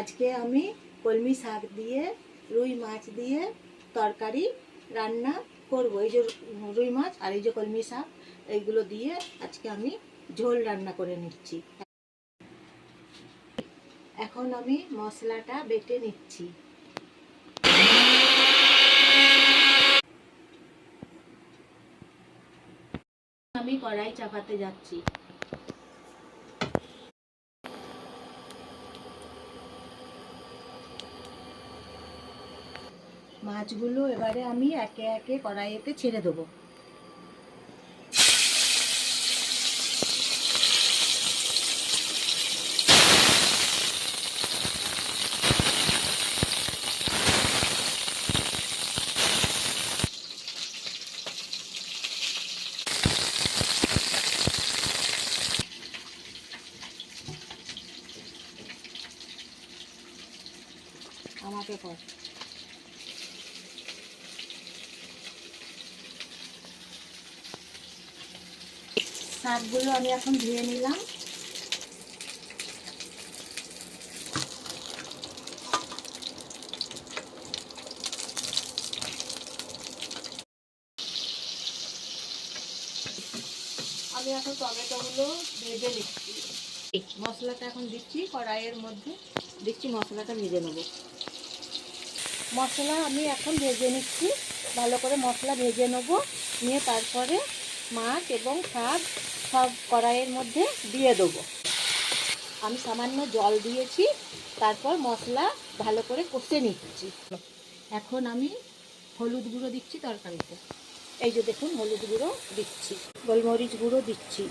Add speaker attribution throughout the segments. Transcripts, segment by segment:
Speaker 1: আজকে আমি কলমি শাক দিয়ে, রুই মাছ দিয়ে তরকারি রান্না করব। এই যে রুই মাছ আর এই যে কলমি শাক, এইগুলো দিয়ে আজকে আমি ঝোল রান্না করে নিচ্ছি। এখন আমি মশলাটা বেটে নিচ্ছি। আমি কড়াই চাপাতে যাচ্ছি। মাছগুলো এবারে আমি একে একে কড়াইতে ছেড়ে দেবো। আমাকে কর। শাকগুলো আমি এখন ধুয়ে নিলাম। আমি এখন টমেটোগুলো ভেজে নিচ্ছি। মশলাটা এখন দিচ্ছি কড়াইয়ের মধ্যে। দিচ্ছি মশলাটা ভেজে নেব। মশলা আমি এখন ভেজে নিচ্ছি। ভালো করে মশলা ভেজে নেব। নিয়ে তারপরে মাছ এবং শাক সব কড়াইয়ের মধ্যে দিয়ে দেবো। আমি সামান্য জল দিয়েছি, তারপর মশলা ভালো করে কষে নিচ্ছি। এখন আমি হলুদ গুঁড়ো দিচ্ছি তরকারিতে। এই যে দেখুন, হলুদ গুঁড়ো দিচ্ছি, গোলমরিচ গুঁড়ো দিচ্ছি,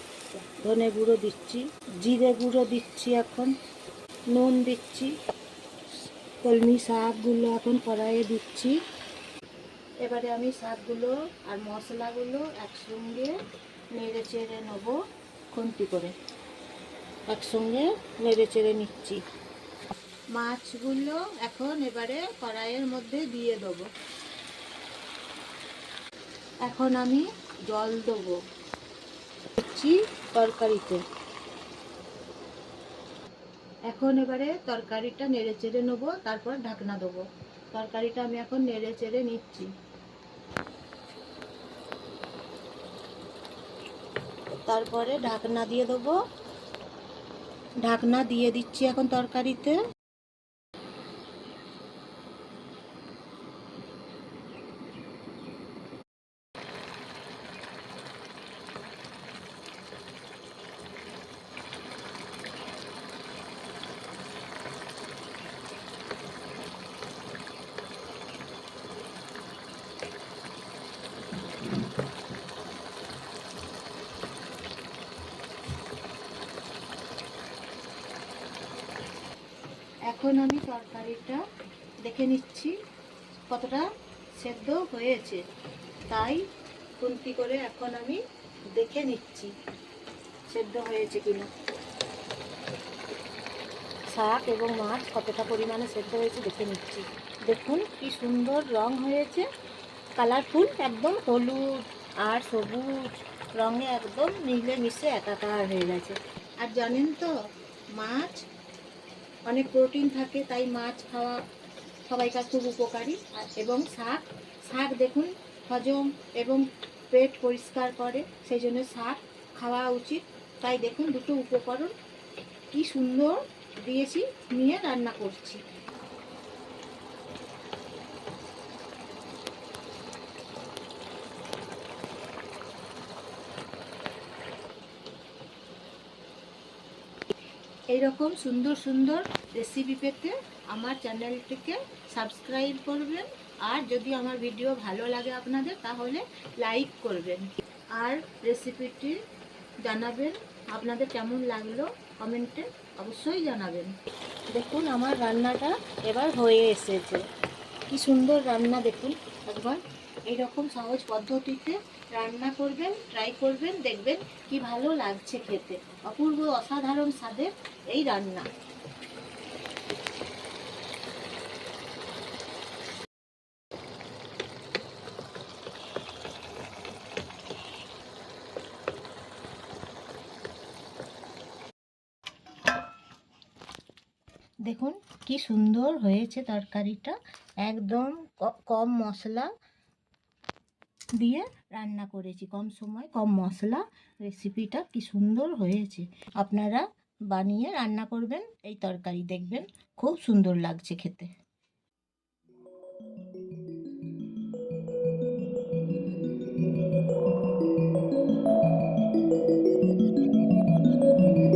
Speaker 1: ধনে গুঁড়ো দিচ্ছি, জিরে গুঁড়ো দিচ্ছি এখন, নুন দিচ্ছি, কলমি শাকগুলো এখন কড়াইয়ে দিচ্ছি। এবারে আমি শাকগুলো আর মশলাগুলো একসঙ্গে নেড়ে চেড়ে নেব খুন্তি করে। একসঙ্গে নেড়ে চেড়ে নিচ্ছি। মাছগুলো এখন এবারে কড়াইয়ের মধ্যে দিয়ে দেবো। এখন আমি জল দেবো দিচ্ছি তরকারিতে। এখন এবারে তরকারিটা নেড়ে চেড়ে নেব, তারপর ঢাকনা দেবো। তরকারিটা আমি এখন নেড়ে চেড়ে নিচ্ছি। তারপরে ঢাকনা দিয়ে দেবো। ঢাকনা দিয়ে দিচ্ছি এখন তরকারিতে। এখন আমি তরকারিটা দেখে নিচ্ছি কতটা সেদ্ধ হয়েছে। তাই খুন্তি করে এখন আমি দেখে নিচ্ছি সেদ্ধ হয়েছে কিনা। শাক এবং মাছ কতটা পরিমাণে সেদ্ধ হয়েছে দেখে নিচ্ছি। দেখুন কি সুন্দর রং হয়েছে। কালারফুল, একদম হলুদ আর সবুজ রঙে একদম মিলে মিশে একাকার হয়ে গেছে। আর জানেন তো, মাছ অনেক প্রোটিন থাকে, তাই মাছ খাওয়া সবাইকার খুব উপকারী। এবং শাক শাক দেখুন হজম এবং পেট পরিষ্কার করে, সেই জন্য শাক খাওয়া উচিত। তাই দেখুন দুটো উপকরণ কি সুন্দর দিয়েছি, নিয়ে রান্না করছি। এইরকম সুন্দর সুন্দর রেসিপি পেতে আমার চ্যানেলটিকে সাবস্ক্রাইব করবেন। আর যদি আমার ভিডিও ভালো লাগে আপনাদের, তাহলে লাইক করবেন। আর রেসিপিটি জানাবেন। আপনাদের কেমন লাগল কমেন্টে অবশ্যই জানাবেন। দেখুন, আমার রান্নাটা এবার হয়ে এসেছে। কি সুন্দর রান্না দেখুন, একবার। এইরকম সহজ পদ্ধতিতে রান্না করবেন ট্রাই করবেন, দেখবেন কি ভালো লাগছে খেতে। অপূর্ব অসাধারণ স্বাদের এই রান্না। দেখুন কি সুন্দর হয়েছে তরকারিটা। একদম কম মশলা দিয়ে রান্না করেছি। কম সময়, কম মশলা রেসিপিটা কি সুন্দর হয়েছে। আপনারা বানিয়ে রান্না করবেন, এই তরকারি দেখবেন, খুব সুন্দর লাগছে খেতে।